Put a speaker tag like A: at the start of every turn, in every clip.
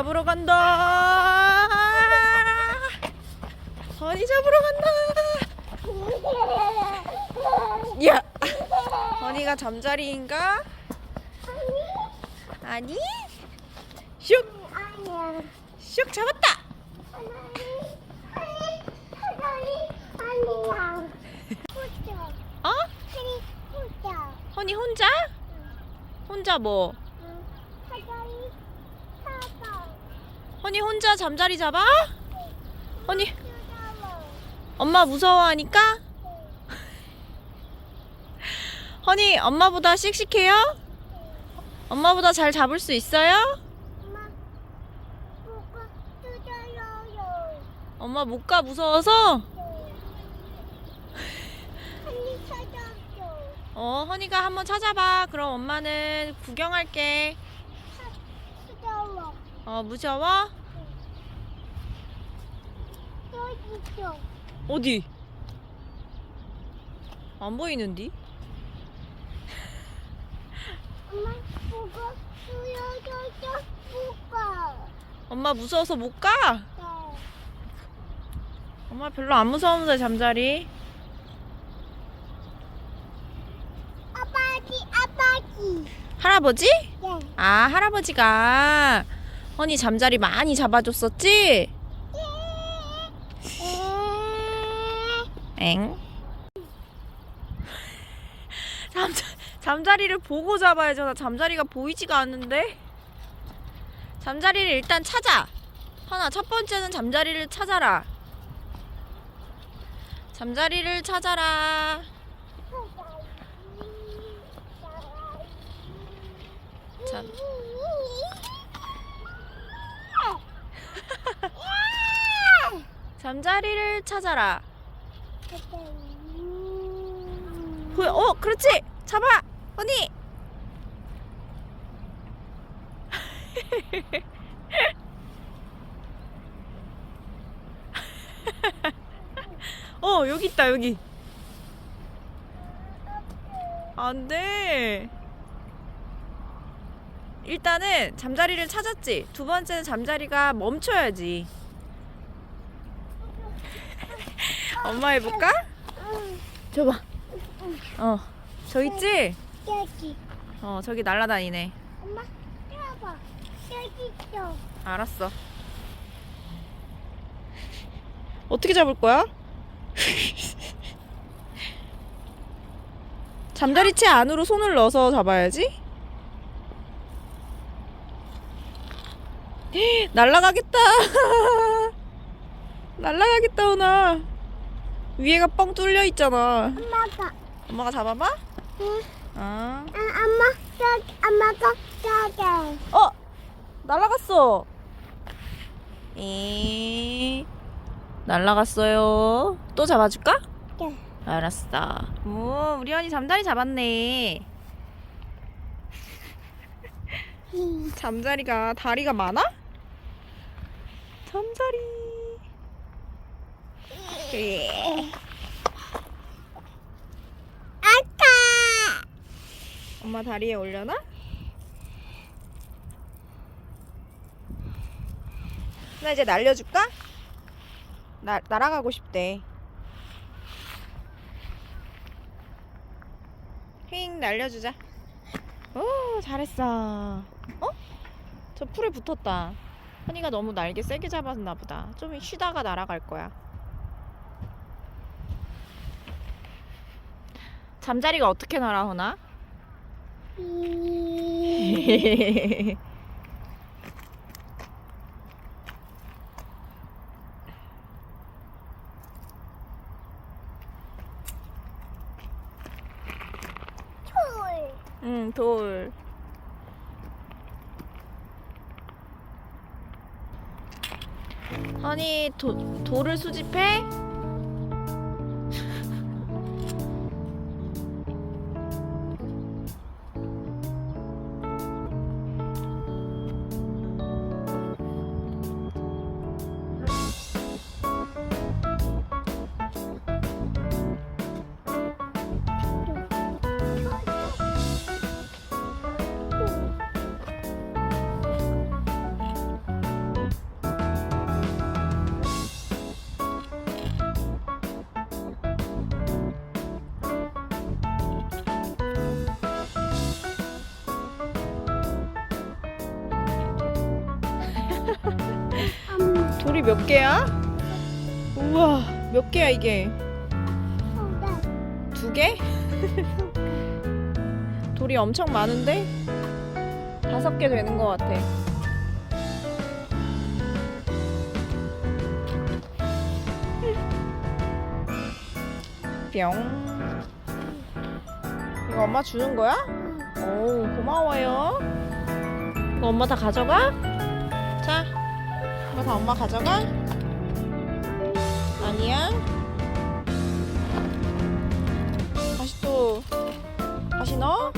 A: 잡으러 간다. 허니 잡으러 간다. 야, 허니가 잠자리인가? 아니. 슉. 슉 잡았다. 어? 허니 혼자? 혼자 뭐? 허니 혼자 잠자리 잡아?
B: 무서워.
A: 엄마 무서워하니까? 허니 엄마보다 씩씩해요? 엄마보다 잘 잡을 수 있어요?
B: 엄마,
A: 못 가 무서워서?
B: 어
A: 허니가 한번 찾아봐. 그럼 엄마는 구경할게.
B: 무서워.
A: 어 무서워?
B: 또 있어.
A: 어디? 안 보이는디?
B: 엄마, 뭐가 뜯어져? 뭐가?
A: 엄마 무서워서 못 가?
B: 네.
A: 엄마 별로 안 무서운데 잠자리.
B: 아빠지, 아빠지.
A: 할아버지?
B: 네.
A: 아 할아버지가 허니 잠자리 많이 잡아줬었지? 엥? 잠자, 잠자리를 보고 잡아야죠. 나 잠자리가 보이지가 않는데. 잠자리를 일단 찾아. 하나 첫 번째는 잠자리를 찾아라. 잠자리를 찾아라. 참. 잠자리를 찾아라. 보 어, 그렇지. 잡아. 언니. 어, 여기 있다. 여기. 안 돼. 일단은 잠자리를 찾았지. 두 번째는 잠자리가 멈춰야지. 엄마 해볼까? 줘봐. 어, 저 있지?
B: 여기.
A: 어, 저기 날아다니네.
B: 엄마, 잡아. 여기 있어.
A: 알았어. 어떻게 잡을 거야? 잠자리채 안으로 손을 넣어서 잡아야지. 날라가겠다. 날라가겠다, 오나. 위에가 뻥 뚫려 있잖아.
B: 엄마가.
A: 엄마가 잡아봐?
B: 응.
A: 아.
B: 아, 엄마, 저기, 엄마가 저기.
A: 어! 날라갔어. 이 날라갔어요. 또 잡아줄까?
B: 네.
A: 알았어. 오, 우리 언니 잠자리 잡았네. 잠자리가 다리가 많아? 잠자리. 예.
B: 아까.
A: 엄마 다리에 올려놔? 나 이제 날려줄까? 나, 날아가고 싶대. 휙 날려주자. 오, 잘했어. 어? 저 풀에 붙었다. 허니가 너무 날개 세게 잡았나 보다. 좀 쉬다가 날아갈 거야. 잠자리가 어떻게 날아, 허나?
B: 툴.
A: 응, 돌. 허니 도, 돌을 수집해? 돌이 몇 개야? 우와, 몇 개야 이게? 두 개? 돌이 엄청 많은데? 다섯 개 되는 것 같아. 뿅. 이거 엄마 주는 거야? 오, 고마워요. 이거 엄마 다 가져가? 자, 이거 다 엄마 가져가? 아니야? 다시 또 다시 넣어?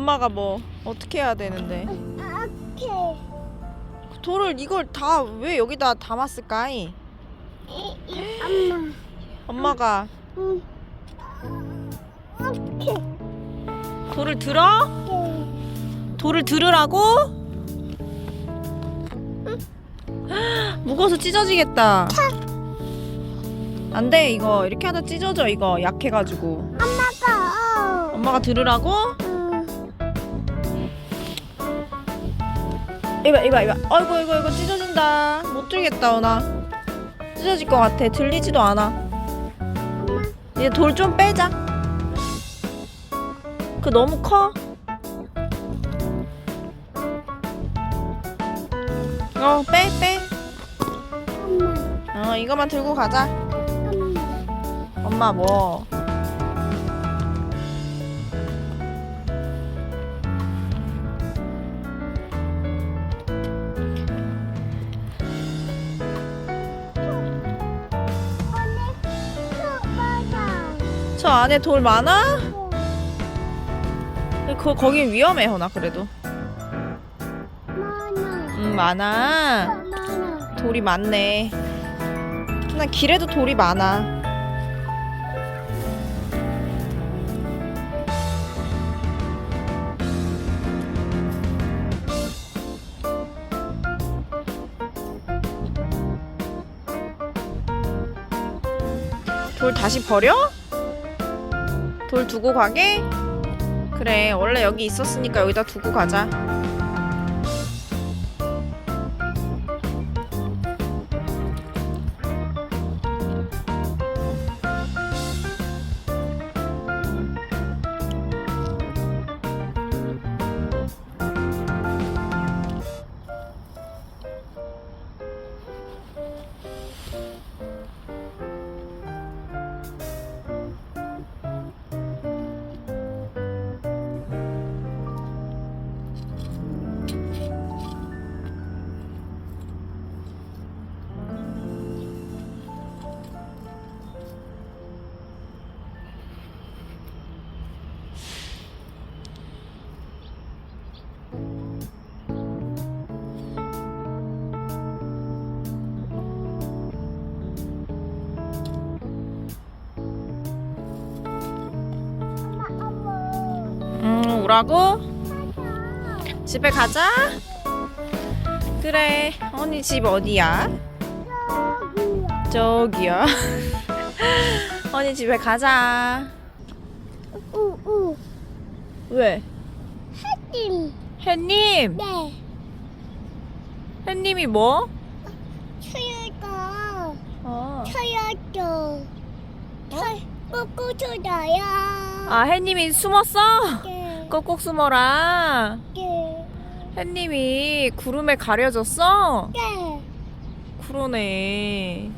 B: 엄마가
A: 뭐 어떻게 해야 되는데?
B: 오케이.
A: 돌을 이걸 다 왜 여기다 담았을까 이?
B: 이, 이, 엄마.
A: 엄마가
B: 응. 오케이.
A: 돌을 들어?
B: 오케이.
A: 돌을 들으라고? 무거워서 찢어지겠다. 안 돼, 이거. 이렇게 하다 찢어져, 이거. 약해가지고.
B: 엄마가 어.
A: 엄마가 들으라고?
B: 응.
A: 이봐, 이봐, 이봐. 아이고, 이거, 이거 찢어진다. 못 들겠다, 오나. 찢어질 것 같아. 들리지도 않아. 이제 돌 좀 빼자. 그 너무 커? 어, 빼, 빼. 어, 이거만 들고 가자. 엄마 뭐? 저 안에 돌 많아? 그 거긴 위험해, 허나 그래도. 음, 많아. 돌이 많네. 나 길에도 돌이 많아. 돌 다시 버려? 돌 두고 가게? 그래, 원래 여기 있었으니까 여기다 두고 가자. 음, 오라고? 집에 가자. 그래. 언니 집 어디야? 저기야. 언니 집에 가자.
B: 우우
A: 왜?
B: 햇님
A: 햇님.
B: 네
A: 햇님이 뭐?
B: 쳐야다
A: 어.
B: 쳐야죠 꾹꾹 쳐다요
A: 아, 햇님이 숨었어?
B: 네
A: 꼭꼭 숨어라.
B: 네
A: 햇님이 구름에 가려졌어?
B: 네
A: 그러네.